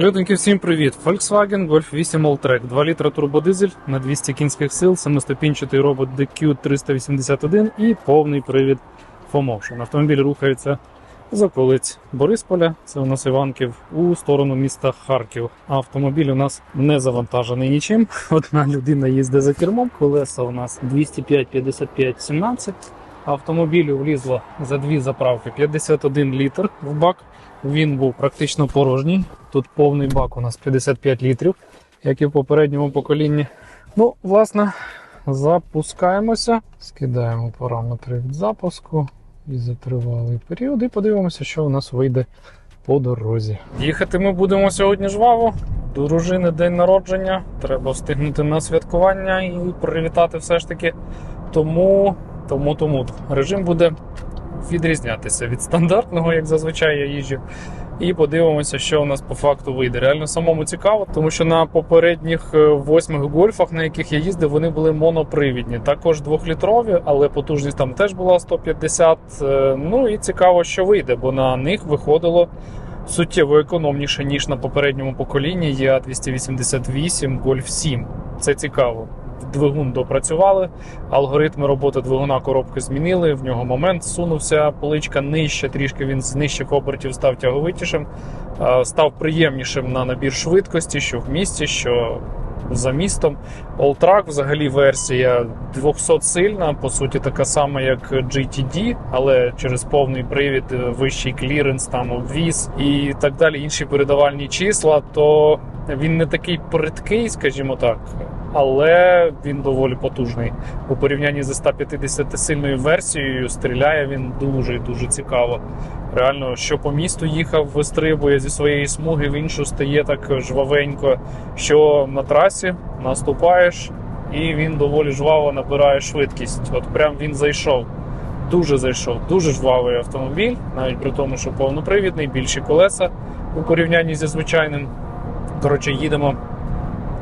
Люденьки, всім привіт! Volkswagen Golf 8 Alltrack, 2 літра турбодизель на 200 кінських сил, самоступінчатий робот DQ381 і повний привід 4Motion. Автомобіль рухається з околиць Борисполя, це у нас Іванків, у сторону міста Харків. Автомобіль у нас не завантажений нічим. Одна людина їздить за кермом, колеса у нас 205, 55, 17. Автомобілю влізло за дві заправки 51 літр в бак. Він був практично порожній. Тут повний бак у нас 55 літрів, як і в попередньому поколінні. Ну, власне, запускаємося, скидаємо параметри від запуску і за тривалий період, і подивимося, що у нас вийде по дорозі. Їхати ми будемо сьогодні жваво. До дружини день народження. Треба встигнути на святкування і привітати все ж таки. Тому, тому, тому режим буде відрізнятися від стандартного, як зазвичай я їжджу. І подивимося, що у нас по факту вийде. Реально самому цікаво, тому що на попередніх е, восьмих гольфах, на яких я їздив, вони були монопривідні. Також двохлітрові, але потужність там теж була 150. Е, Ну і цікаво, що вийде, бо на них виходило суттєво економніше, ніж на попередньому поколінні є 288 Golf 7. Це цікаво. Двигун допрацювали, алгоритми роботи двигуна коробки змінили. В нього момент зсунувся, поличка нижче, трішки він з нижчих обертів став тяговитішим, став приємнішим на набір швидкості, що в місті, що за містом. Alltrack взагалі версія 200 сильна, по суті, така сама, як GTD, але через повний привід, е, вищий кліренс, там обвіз і так далі, інші передавальні числа, то він не такий придкий, скажімо так. Але він доволі потужний. У порівнянні зі 150 сильною версією стріляє він дуже дуже цікаво. Реально, що по місту їхав, вистрибує зі своєї смуги в іншу стає так жвавенько, що на трасі наступаєш, і він доволі жваво набирає швидкість. От прям він зайшов. Дуже зайшов, дуже жвавий автомобіль, навіть при тому, що повнопривідний, більші колеса у порівнянні зі звичайним. Коротше, їдемо,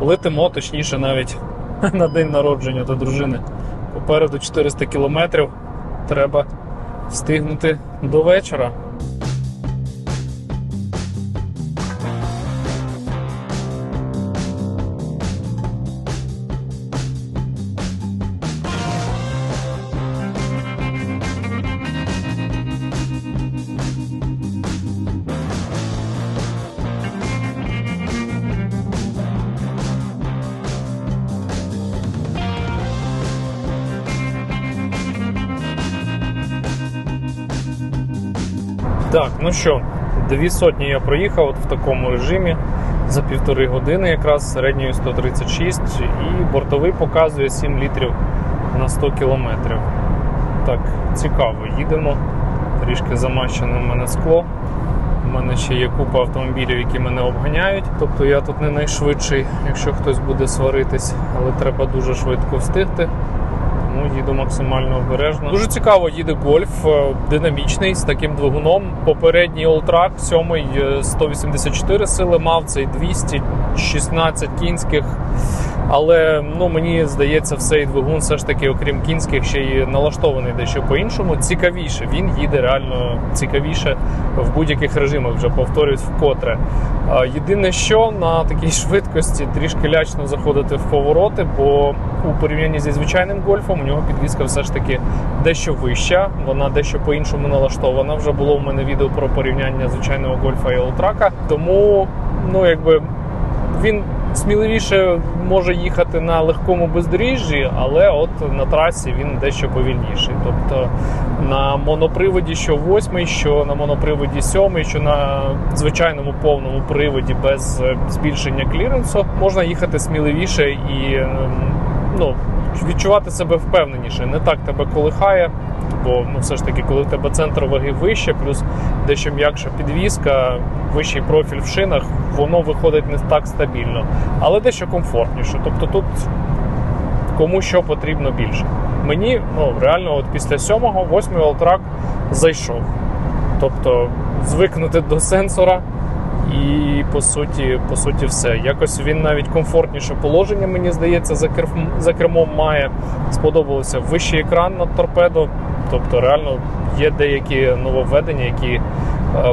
летимо, точніше, навіть на день народження до дружини. Попереду 400 кілометрів. Треба встигнути до вечора. Так, ну що, дві сотні я проїхав от в такому режимі за півтори години, якраз середньою 136, і бортовий показує 7 літрів на 100 кілометрів. Так, цікаво, їдемо. Трішки замащене в мене скло. У мене ще є купа автомобілів, які мене обганяють. Тобто я тут не найшвидший, якщо хтось буде сваритись, але треба дуже швидко встигти. Їду максимально обережно. Дуже цікаво їде гольф, е, динамічний з таким двигуном. Попередній 7 е, 184 сили мав цей 216 кінських. Але ну мені здається, цей двигун все ж таки, окрім кінських, ще й налаштований дещо по-іншому. Цікавіше. Він їде реально цікавіше в будь-яких режимах. Вже повторюсь вкотре. Єдине, що на такій швидкості трішки лячно заходити в повороти, бо у порівнянні зі звичайним гольфом у нього підвізка все ж таки дещо вища, вона дещо по-іншому налаштована. Вже було в мене відео про порівняння звичайного гольфа і Олтрака. Тому, ну якби він сміливіше може їхати на легкому бездоріжжі, але от на трасі він дещо повільніший. Тобто на моноприводі, що восьмий, що на моноприводі сьомий, що на звичайному повному приводі без е, збільшення кліренсу, можна їхати сміливіше і ем, ну, відчувати себе впевненіше. Не так тебе колихає. Бо ну, все ж таки, коли в тебе центр ваги вище, плюс дещо м'якша підвізка, вищий профіль в шинах, воно виходить не так стабільно, але дещо комфортніше. Тобто тут кому що потрібно більше. Мені ну, реально от після сьомого, восьмий Alltrack зайшов. Тобто звикнути до сенсора. І по суті, по суті, все. Якось він навіть комфортніше положення, мені здається, за керм, за кермом має. Сподобалося вищий екран над торпедо. Тобто, реально є деякі нововведення, які е,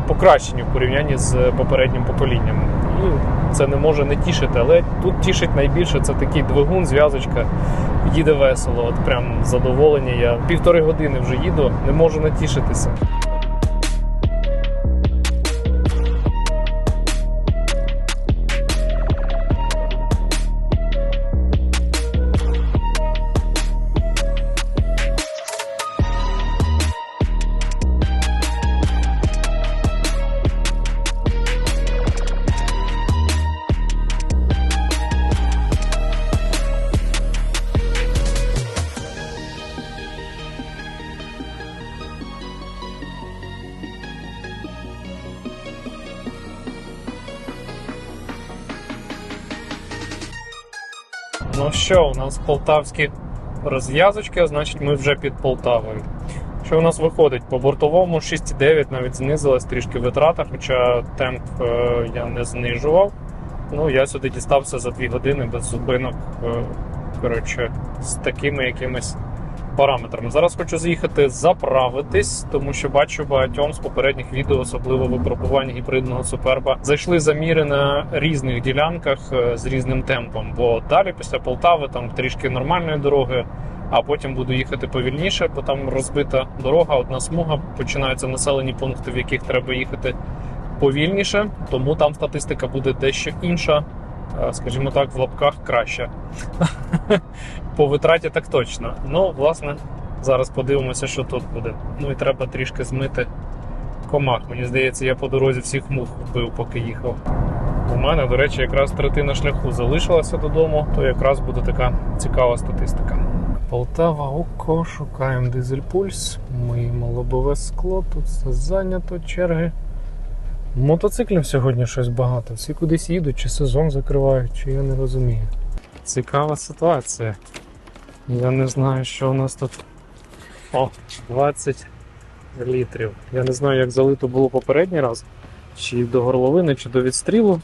покращені в порівнянні з попереднім поколінням. І це не може не тішити, але тут тішить найбільше це такий двигун, зв'язочка. Їде весело, от прям задоволення. Я півтори години вже їду, не можу натішитися. Ну що, у нас полтавські розв'язочки, а значить ми вже під Полтавою. Що у нас виходить? По бортовому 6,9 навіть знизилась трішки витрата, хоча темп е, я не знижував. Ну, я сюди дістався за 2 години без зупинок. е, Коротше, з такими якимись параметрами. Зараз хочу заїхати заправитись, тому що бачу багатьом з попередніх відео, особливо випробування гібридного суперба, зайшли заміри на різних ділянках е, з різним темпом. Бо далі після Полтави там трішки нормальної дороги. А потім буду їхати повільніше, бо там розбита дорога, одна смуга, починаються населені пункти, в яких треба їхати повільніше, тому там статистика буде дещо інша, скажімо так, в лапках краща. По витраті так точно. Ну, власне, зараз подивимося, що тут буде. Ну і треба трішки змити комах. Мені здається, я по дорозі всіх мух вбив, поки їхав. У мене, до речі, якраз третина шляху залишилася додому, то якраз буде така цікава статистика. Полтава, око, шукаємо дизель пульс, миємо лобове скло, тут все зайнято, черги. Мотоциклів сьогодні щось багато. Всі кудись їдуть, чи сезон закривають, чи я не розумію. Цікава ситуація. Я не знаю, що у нас тут. О, 20 літрів. Я не знаю, як залито було попередній раз. Чи до горловини, чи до відстрілу.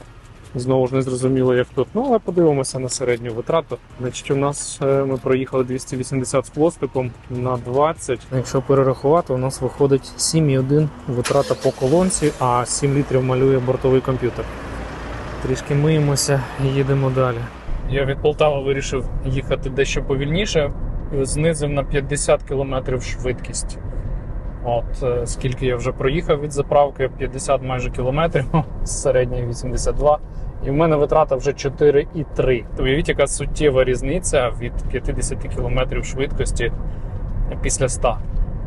Знову ж не зрозуміло, як тут. Ну, але подивимося на середню витрату. Значить, у нас е, ми проїхали 280 з хвостиком на 20. Якщо перерахувати, у нас виходить 7,1 витрата по колонці, а 7 літрів малює бортовий комп'ютер. Трішки миємося і їдемо далі. Я від Полтави вирішив їхати дещо повільніше, знизив на 50 км швидкість. От е, скільки я вже проїхав від заправки, 50 майже кілометрів, середньої 82. І в мене витрата вже 4,3. Уявіть, яка суттєва різниця від 50 км швидкості після 100.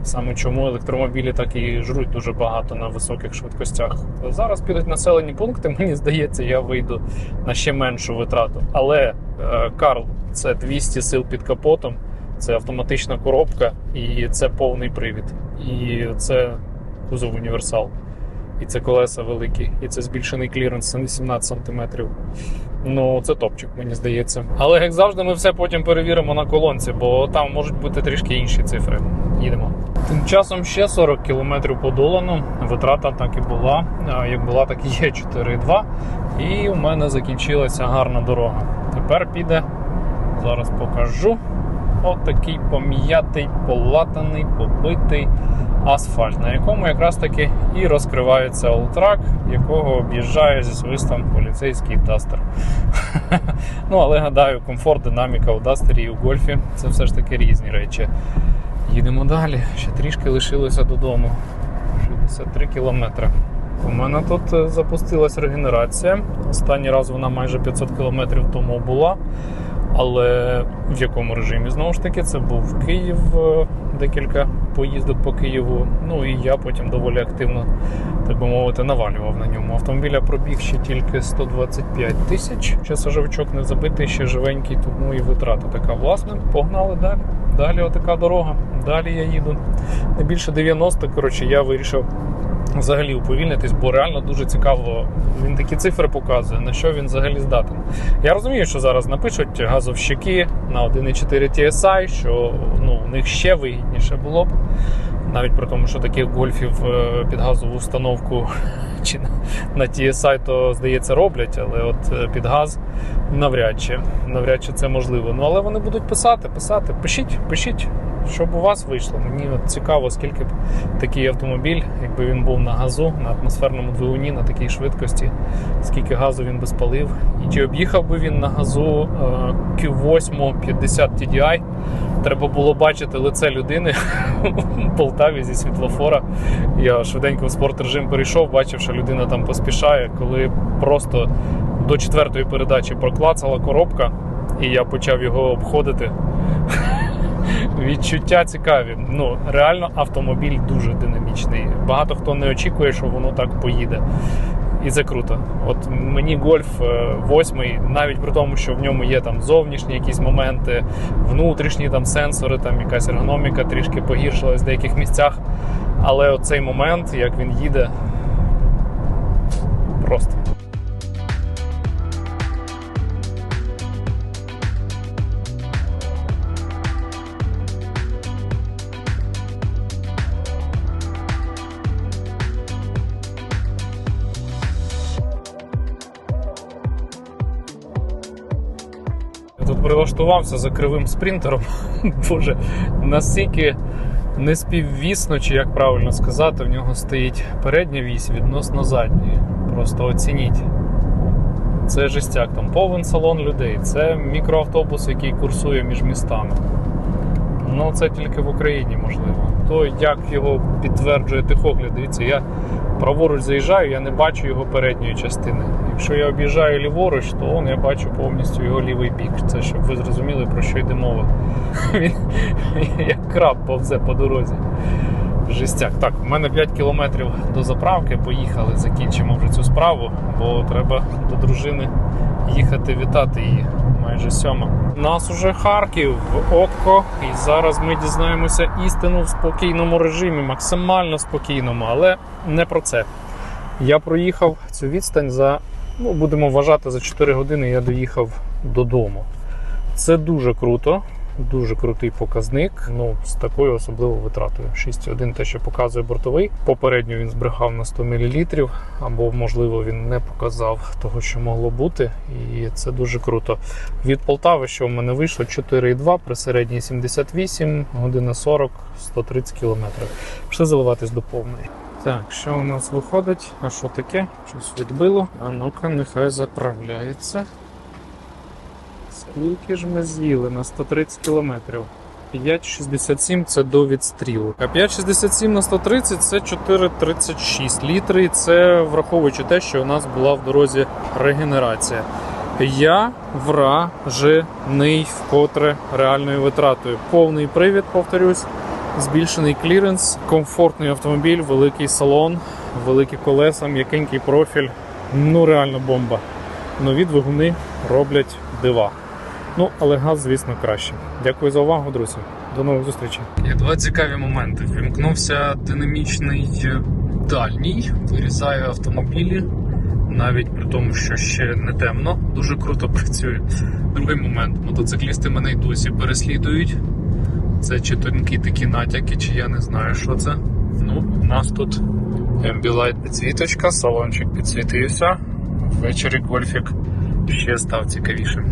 Саме чому електромобілі так і жруть дуже багато на високих швидкостях. Зараз підуть населені пункти, мені здається, я вийду на ще меншу витрату. Але е, Карл, це 200 сил під капотом, це автоматична коробка і це повний привід. І це кузов універсал. І це колеса великі, і це збільшений кліренс на 18 см. Ну, це топчик, мені здається. Але як завжди, ми все потім перевіримо на колонці, бо там можуть бути трішки інші цифри. Їдемо. Тим часом ще 40 км подолано. Витрата так і була. Як була, так і є 4,2. І у мене закінчилася гарна дорога. Тепер піде, зараз покажу. Отакий пом'ятий, полатаний, побитий асфальт, на якому якраз таки і розкривається олтрак, якого об'їжджає зі свистом поліцейський дастер. ну, але гадаю, комфорт, динаміка у дастері і у гольфі це все ж таки різні речі. Їдемо далі, ще трішки лишилося додому. 63 кілометри. У мене тут е, запустилась регенерація. Останній раз вона майже 500 кілометрів тому була. Але в якому режимі знову ж таки це був Київ, е, декілька поїздок по Києву. Ну і я потім доволі активно, так би мовити, навалював на ньому. Автомобіля пробіг ще тільки 125 тисяч. Ще сажовичок не забитий, ще живенький, тому і витрата така власна. Погнали далі. Далі отака дорога. Далі я їду. Не більше 90, коротше, я вирішив взагалі уповільнитись, бо реально дуже цікаво. Він такі цифри показує, на що він взагалі здатен. Я розумію, що зараз напишуть газовщики на 1,4 TSI, що ну, у них ще вигідніше було б. Навіть при тому, що таких гольфів е, під газову установку чи на- TSI, то здається роблять, але от е, під газ навряд чи навряд чи це можливо. Ну але вони будуть писати, писати. Пишіть, пишіть. Щоб у вас вийшло, мені от цікаво, скільки б такий автомобіль, якби він був на газу, на атмосферному двигуні, на такій швидкості, скільки газу він би спалив. І чи об'їхав би він на газу е, Q8 50 TDI. Треба було бачити лице людини в Полтаві зі світлофора. Я швиденько в спортрежим перейшов, бачив, що людина там поспішає, коли просто до четвертої передачі проклацала коробка, і я почав його обходити. Відчуття цікаві. Ну, реально автомобіль дуже динамічний. Багато хто не очікує, що воно так поїде. І це круто. От мені гольф 8, навіть при тому, що в ньому є там зовнішні якісь моменти, внутрішні там сенсори, там якась ергономіка трішки погіршилась в деяких місцях. Але оцей момент, як він їде, просто. Прилаштувався за кривим спринтером. Боже, настільки неспіввісно, чи як правильно сказати, в нього стоїть передня вісь відносно задньої. Просто оцініть. Це жестяк, там повен салон людей, це мікроавтобус, який курсує між містами. Ну, це тільки в Україні можливо. То як його підтверджує тихогляд, дивіться, я праворуч заїжджаю, я не бачу його передньої частини. Якщо я об'їжджаю ліворуч, то он, я бачу повністю його лівий бік. Це щоб ви зрозуміли, про що йде мова. Він як краб повзе по дорозі. Жестяк. Так, у мене 5 кілометрів до заправки. Поїхали, закінчимо вже цю справу, бо треба до дружини їхати вітати її. Майже сьома. Нас уже Харків, в Окко, і зараз ми дізнаємося істину в спокійному режимі, максимально спокійному, але не про це. Я проїхав цю відстань за, ну, будемо вважати, за 4 години я доїхав додому. Це дуже круто, дуже крутий показник. Ну, з такою особливою витратою. 6,1 те, що показує бортовий. Попередньо він збрехав на 100 мл, або, можливо, він не показав того, що могло бути. І це дуже круто. Від Полтави, що в мене вийшло 4,2 при середній 78, година 40, 130 км. Пішли заливатись до повної. Так, що у нас виходить? А що таке? Щось відбило. А ну-ка, нехай заправляється. Скільки ж ми з'їли на 130 кілометрів? 5,67 це до відстрілу. А 5,67 на 130 це 4,36 літри. І це враховуючи те, що у нас була в дорозі регенерація. Я вражений вкотре реальною витратою. Повний привід, повторюсь, збільшений кліренс, комфортний автомобіль, великий салон, великі колеса, м'якенький профіль. Ну реально бомба. Нові двигуни роблять дива. Ну, але газ, звісно, краще. Дякую за увагу, друзі. До нових зустрічей. Є два цікаві моменти. Вімкнувся динамічний дальній, вирізає автомобілі, навіть при тому, що ще не темно. Дуже круто працює. Другий момент. Мотоциклісти мене й досі переслідують. Це чи тонкі такі натяки, чи я не знаю, що це. Ну, у нас тут Ambilight підсвіточка, салончик підсвітився. Ввечері гольфік ще став цікавішим.